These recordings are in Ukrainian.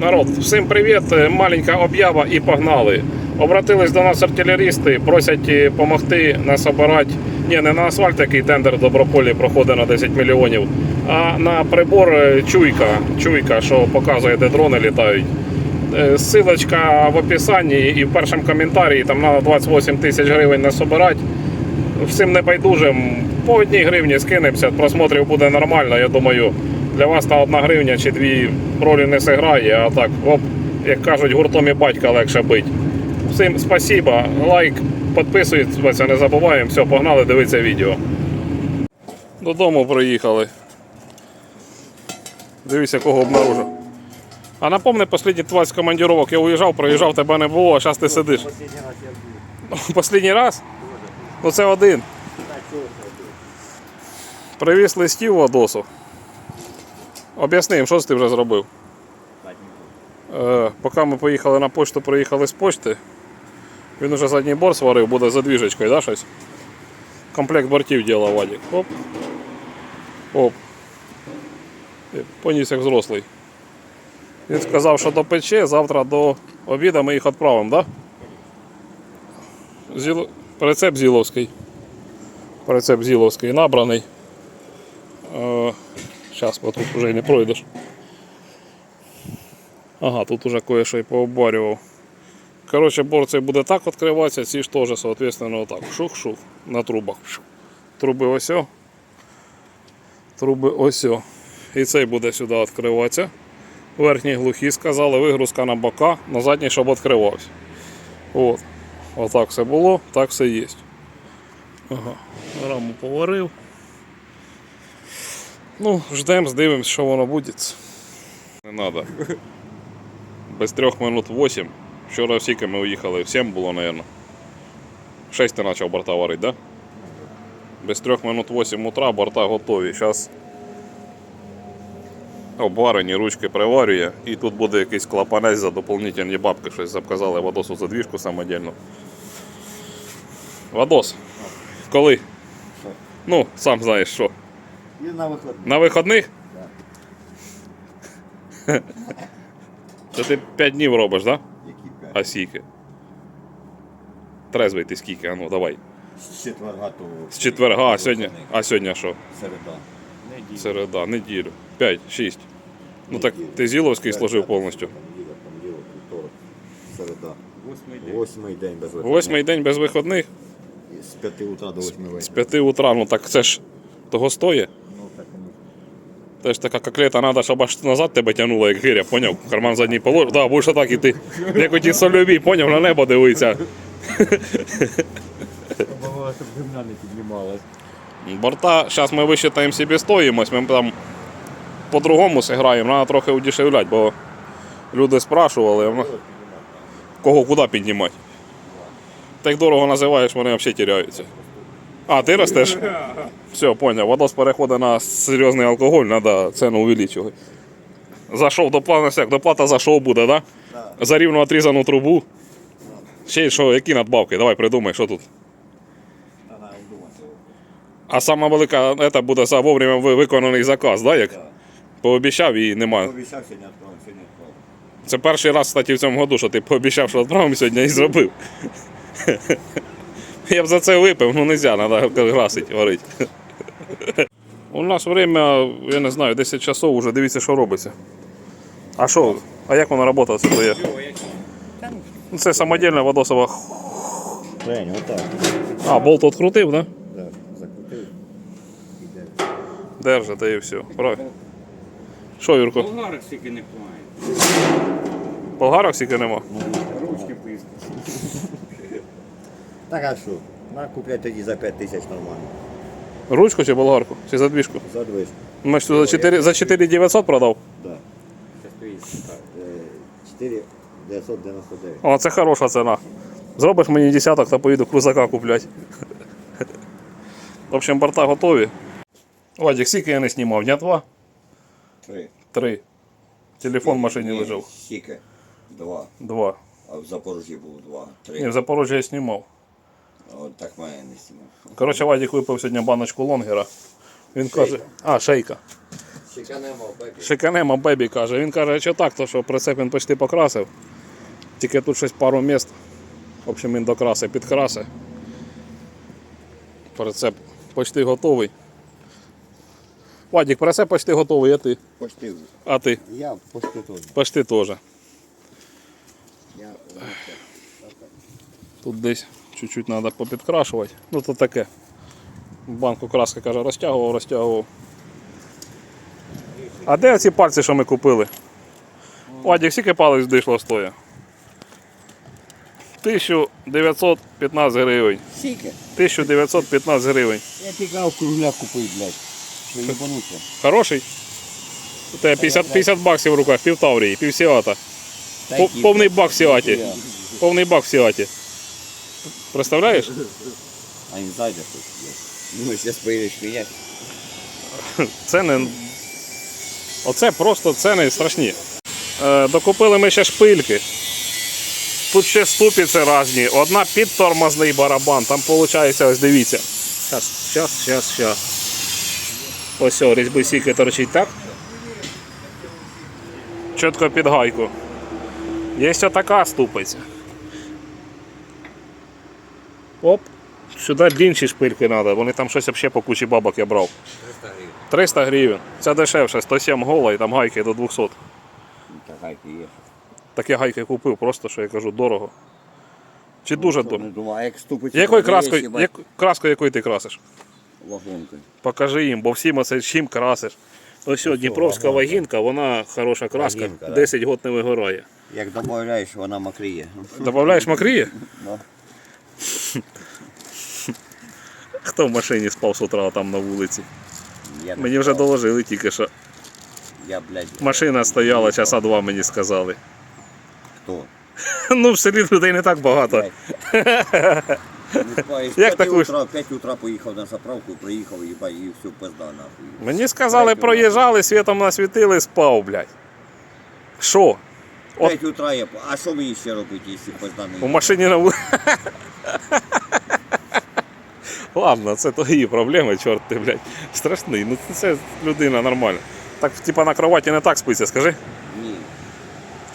Народ, всім привіт! Маленька об'ява і погнали. Обратились до нас артилерісти, просять допомогти нас обирати. Ні, не на асфальт, який тендер в Доброполі проходить на 10 мільйонів, а на прибор е, чуйка, чуйка, що показує, де дрони літають. Е, Силочка в описанні і в першому коментарі там треба 28 тисяч гривень нас обирати. Всім небайдужим по одній гривні скинемося, просмотрів буде нормально. Я думаю, для вас та одна гривня чи дві ролі не зіграє, а так, оп, як кажуть, гуртом і батька легше бить. Всім спасіба, лайк, підписуйтесь, не забуваємо. Все, погнали, дивитися відео. Додому приїхали. Дивіться, кого обнаружив. А напомни, останні 20 командировок я уїжджав, проїжджав, тебе не було, а зараз ти сидиш. Последний раз я був. Последній раз? Ну це один. Привіз листів в Одосу. Об'ясни їм, що ти вже зробив. Е, поки ми поїхали на почту, приїхали з почти. Він уже задній борт сварив, буде за двіжечкою, да, щось? Комплект бортів ділав Вадик. Оп. Оп. Поніс як взрослий. Він сказав, що допече, завтра до обіду ми їх відправимо, так? Да? Зіл... Рецепт Зіловський. Рецепт Зіловський набраний. Е, Зараз, бо тут вже й не пройдеш. Ага, тут уже кое-що і пообварював. Коротше, борт буде так відкриватися, ці ж теж, соответственно, отак. Шух-шух на трубах. Труби ось. Труби ось. І цей буде сюди відкриватися. Верхні глухі сказали, вигрузка на бока, на задній, щоб відкривався. От. Отак все було, так все є. Ага. Раму поварив. Ну, ждемо, здивимось, що воно буде. Не треба. Без трьох минут 8. Вчора всіки ми уїхали, в 7 було, мабуть. 6 ти почав борта варити, да? Без трьох минут 8 утра борта готові. Зараз обварені, ручки приварює. І тут буде якийсь клапанець за доповнительні бабки. Щось заказали Вадосу задвіжку самодільну. Вадос, коли? Ну, сам знаєш що. І на виход. На вихідних? Так. Це ти 5 днів робиш, так? Да? Які п'ять? А скільки? Трезвий ти скільки, а ну давай. З четверга то... З четверга, а сьогодні. А сьогодні що? Середа. Середа, неділю. 5, 6. Ну так ти Зіловський служив повністю. Понеділок, понеділок, вівторок, середа. Восьмий день. Восьмий день без виходу. Восьмий день без вихідних, З п'яти утра до восьми з вечора. 5 утра, ну так це ж того стоє. Ну, так воно. Це ж така коклета треба, щоб аж назад тебе тягнуло, як гиря, поняв? Карман задній положив. Да, будеш отак іти. Як оті сольові, поняв, на небо дивиться. Бувало, щоб земля не піднімалась. Борта, зараз ми висчитаємо собі стоїмость, ми там по-другому зіграємо, треба трохи удешевлять, бо люди спрашували, кого куди піднімати. Так дорого називаєш, вони взагалі теряються. А, ти ростеш? Все, поняв. Водос переходить на серйозний алкоголь, треба ціну увеличувати. Зайшов до плана, як доплата за шоу буде, так? Да. Да? За рівно отрізану трубу. Ще й що, які надбавки? Давай придумай, що тут. А сама велика це буде за вовремя виконаний заказ, да, як? Так. Пообіцяв і немає. Обіцяв сьогодні відправити, сьогодні відправив. Це перший раз, кстати, в цьому году, що ти пообіцяв, що відправимо сьогодні і зробив. Я б за це випив, ну не можна, треба грасить, варити. У нас время, я не знаю, 10 часов уже, дивіться, що робиться. А що? А як вона працює? Це, є? Ну, це самодільна водосова. Жень, отак. А, болт відкрутив, так? Да? Так, закрутив. Іде. Держите і все. Правильно. Що, Юрко? Болгарок стільки не помає. Болгарок стільки нема? Ручки писки. Так, а що? На купляй тоді за 5 тисяч нормально. Ручку чи болгарку? Чи задвіжку? За движку. Ми ж за 4, за 4 900 продав. Так. Це стоїть. Е, 4 999. О, це хороша ціна. Зробиш мені десяток та поїду крузака купляти. В общем, борта готові. Вадик, скільки я не знімав? Дня два? Три. Три. Телефон в машині Ні, лежав. Стільки. Два. Два. А в Запорожжі було два. Три. Ні, в Запорожжі я знімав. От так мене не знімав. Коротше, Вадик випив сьогодні баночку лонгера. Він каже. А, шейка. Шиканемо, бебі. Шиканемо бебі каже. Він каже, що так, то що прицеп він почти покрасив. Тільки тут щось пару міст. В общем, він докрасив, підкрасив. Прицеп почти готовий. Вадік, прицеп почти готовий, а ти? Почти. А ти? Я почти теж. Почти теж. Я Тут десь чуть-чуть треба попідкрашувати. Ну то таке. Банку краски каже, розтягував, розтягував. А де ці пальці, що ми купили? Вадік, скільки палець дійшло стоя? 1915 гривень. Скільки? 1915 гривень. Я тікав кругляк купив, блядь. Що їбануться. Хороший? У тебе 50, 50 баксів в руках, пів Таврії, пів Сіата. Повний бак в Сіаті. Повний бак в Сіаті. Представляєш? А він зайде тут. Ну, зараз поїдеш піять. Це не. Оце просто ціни страшні. Е, докупили ми ще шпильки. Тут ще ступиці різні. Одна під тормозний барабан. Там виходить, ось дивіться. Щас, щас, щас, щас. Ось о, різьби сіки торчить так. Чітко під гайку. Є ось така ступиця. Оп. Сюди інші шпильки треба. Вони там щось взагалі по кучі бабок я брав. 300 гривень. Це дешевше, 107 гола і там гайки до 200. Ну, Та гайки є. Так я гайки купив, просто що я кажу, дорого. Чи дуже дорого? Як. Якою краскою, як, краскою якою ти красиш? Вагонкою. Покажи їм, бо всім оце чим красиш. Ось що, Дніпровська вагінка, вона хороша краска, Вагінка, да. 10 років не вигорає. Як додаєш, вона мокріє. Добавляєш макріє? Да. Хто в машині спав з утра там на вулиці? Я не Мені вже знаю. доложили тільки що. Я, блядь, Машина стояла, часа два мені сказали. хто? Ну, в селі людей не так багато. Блядь. Не Як таку- утра, 5 утра поїхав на заправку, приїхав, їбать, і все, пизда нахуй. Мені сказали, проїжджали, світом насвітили, спав, блядь. Що? От- 5 утра я, а що мені ще робити, якщо пизда не У їде? машині на вулиці. Ладно, це твої проблеми, чорт ти, блядь. Страшний. Ну це людина нормальна. Так, типа на кроваті не так спиться, скажи. Ні,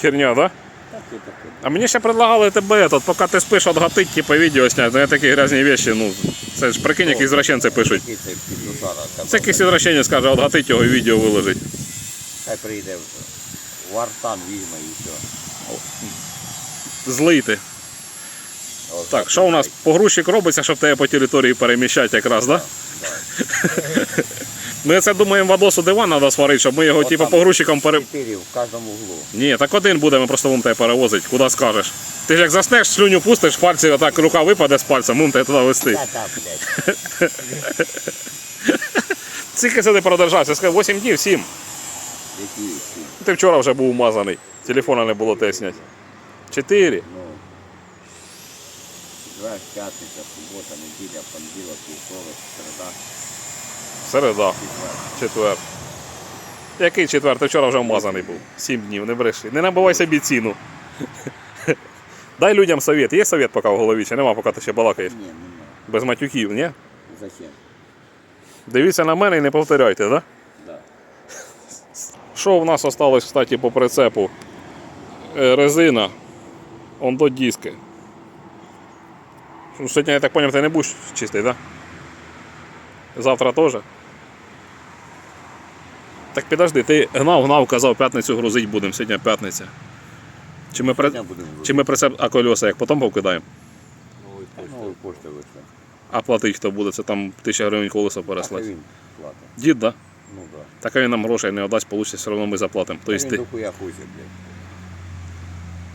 Херня, да? так і таке. А мені ще предлагали тебе, тут, поки ти спиш, отгатить, типа відео зняти. Ну я такі грязні вещі, ну. Це ж прикинь, які извращенці пишуть. Це? Це якийсь извращенець скаже, отгатить його і відео виложить. Хай прийде в Вартан візьме і все. Злий ти. Так, що у нас погрузчик робиться, щоб тебе по території переміщати якраз, да? Ми це думаємо в Адосу диван треба сварити, щоб ми його типу погрузчиком пере. В кожному углу. Ні, так один буде, ми просто будемо тебе перевозити, куди скажеш. Ти ж як заснеш, слюню пустиш, пальці отак рука випаде з пальця, будемо тебе туди вести. Скільки це ти продержався? Сказав, 8 днів, 7. Ти вчора вже був умазаний. Телефона не було те снять. 4. Четвер, п'ятниця, субота, неділя, понеділок, вівторок, середа, Середа, четвер. четвер. Який четвер? Ти вчора вже вмазаний був. 7 днів, не бреши. Не набивай собі ціну. Дай людям совет. Є совет поки в голові, чи нема, поки ти ще балакаєш. Ні, нема. Без матюків, ні? Зачем? Дивіться на мене і не повторяйте, так? Да? Да. Що в нас осталось, кстати, по прицепу? Е, резина. Он до диски. Ну, Сьогодні, я так зрозумів, ти не будеш чистий, так? Да? Завтра теж? Так підожди, ти гнав, гнав, казав, п'ятницю грузить будемо, сьогодні п'ятниця. Чи ми, при... Чи ми прицеп, а колеса як потім повкидаємо? Нової пошти вийшли. А платить хто буде, це там тисяча гривень колеса Так, платить. Дід, да? Ну да. Так а він нам грошей не віддасть, получиться, все одно ми заплатимо. Тобто він ти, дохуя хоче, блядь.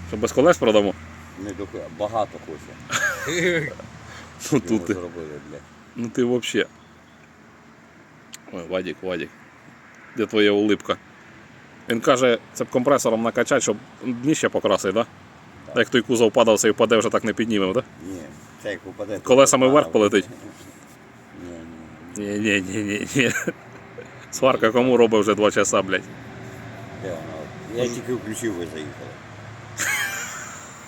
що без колес продамо? Не дохуя, багато хоче. Ну тут ти. Ну ти вообще. Ой, Вадик, Вадик. Де твоя улипка? Він каже, це б компресором накачати, щоб дніще покрасить, да? Так. Як той кузов падав, і впаде, вже так не піднімемо, да? Ні, це як упаде. Колесами вверх полетить? Ні, ні. Ні, ні, ні. Сварка кому робить вже два часа, блядь. Я тільки включив, ви заїхали.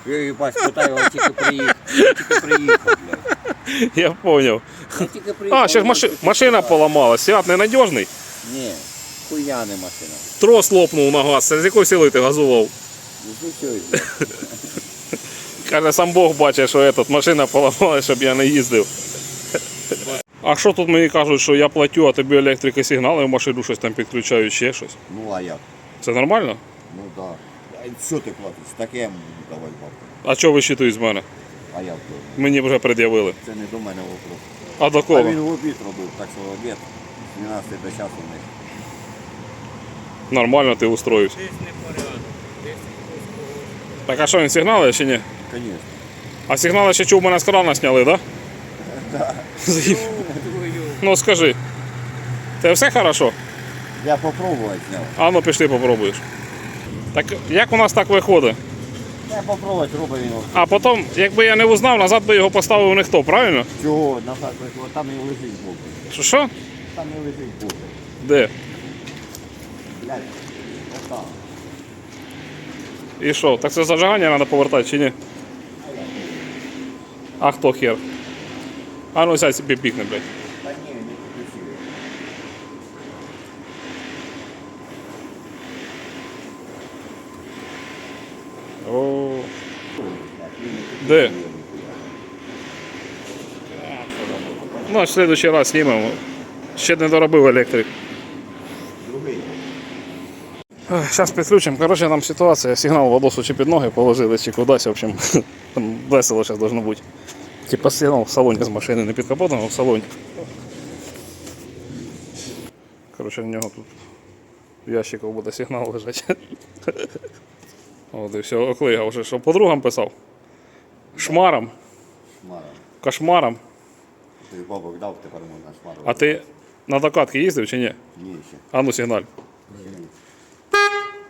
Я їбать, питаю, він тільки приїхав. Він тільки приїхав, блядь. Я. Я тільки приїхав. А, ж маши... машина поламалась. Сіат ненадіжний. Ні. Хуйня не машина. Трос лопнув на газ. З якої сили ти газував? Ну що це? Каже, сам Бог бачить, що этот, машина поламала, щоб я не їздив. А що тут мені кажуть, що я платю, а тобі електрика сигнали в машину щось там підключають, ще щось. Ну а як? Це нормально? Ну так. Да. Що ти платиш? Таке я буду бабки. А чого ви щитують з мене? А я впевнений. Мені вже пред'явили. Це не до мене вопрос. А до А кого? він в обід робив, так що обід з 12 до часу в них. Нормально ти устроївся. Так а що він сигнали чи ні? Звісно. А сигнали ще чув мене з крана сняли, так? Да? Ну скажи. Це все хорошо? Я попробувати зняв. А ну пішли попробуєш. Так як у нас так виходить? Я попробувати робив він. А потім, якби я не узнав, назад би його поставив ніхто, правильно? Чого? Назад прийшло, там і лежить боку. Що що? Там і лежить боку. Де? Блядь, отак. І що? Так це зажигання треба повертати чи ні? А хто хер? А ну сядь собі пікне, блядь. Та ні, не підключив. О. Де? Ну, а в следующий раз знімемо. Ще не доробив електрик. Другий. Зараз підключимо. Коротше, там ситуація. Сигнал Владосу чи під ноги положили, чи кудись. В общем, там весело зараз должно бути. Типа сигнал в салоні з машини, не під капотом, а в салоні. Коротше, в нього тут в ящику буде сигнал лежати. От і все, оклега вже, що подругам писав. Шмаром, Шмара. кошмаром. Ти бабок дав, тепер можна шмару. А ти на докатки їздив чи ні? Ні, ще. А ну сигналь.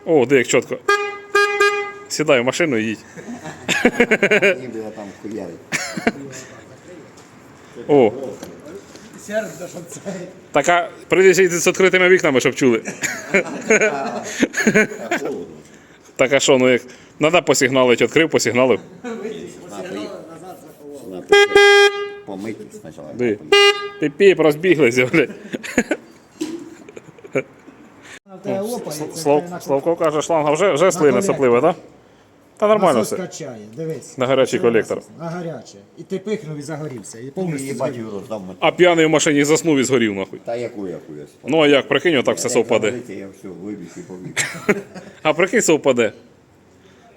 О, де як чітко. Сідай в машину і їдь. Ніби я там хуярить. О. Так а прийдеться з відкритими вікнами, щоб чули. Так а що, ну як. Надо посигналити, відкрив, посигналив. Помити спочатку. Ди. Піп-піп, розбіглися, блядь. Те лопається, Слав, на Славко каже, шланга вже, вже слине сопливе, так? Та нормально Насос все. качає, дивись. На гарячий колектор. На гаряче. І ти пихнув і загорівся. І повністю Їбать згорів. його роздав. А п'яний в машині заснув і згорів нахуй. Та яку яку я спав. Ну а як, прикинь, отак все совпаде. Я все вибіг і побіг. А прикинь, совпаде.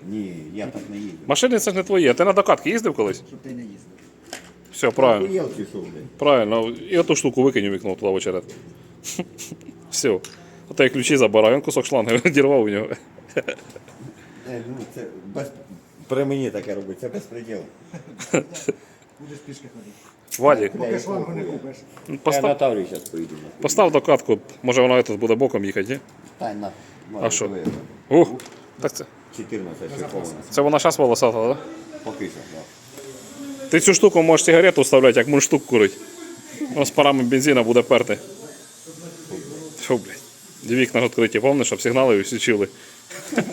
Ні, я так не їду. Машини це ж не твоє. Ти на докатки їздив колись? Щоб ти не їздив. Все, правильно. Хуєл що, блядь? Правильно. І оту штуку викинь у вікно туди в очерет. Все. Ото я ключі забираю, він кусок шланги дірвав у нього. Е, Ну, це без... При мені таке робить, це безпреділ. Будеш пішки ходити. Вадік, Поки шлангу не купиш. Я постав, на Таврі зараз поїду. нахуй. постав докатку, може вона тут буде боком їхати, ні? Та на. А що? Ух, так це, 14 шипована. це вона зараз волосата, так? Поки що, так. Ти цю штуку можеш сигарету вставляти, як мундштук курить. З парами бензина буде перти. Фу, блядь. Вікна відкриті, помниш, щоб сигнали чули.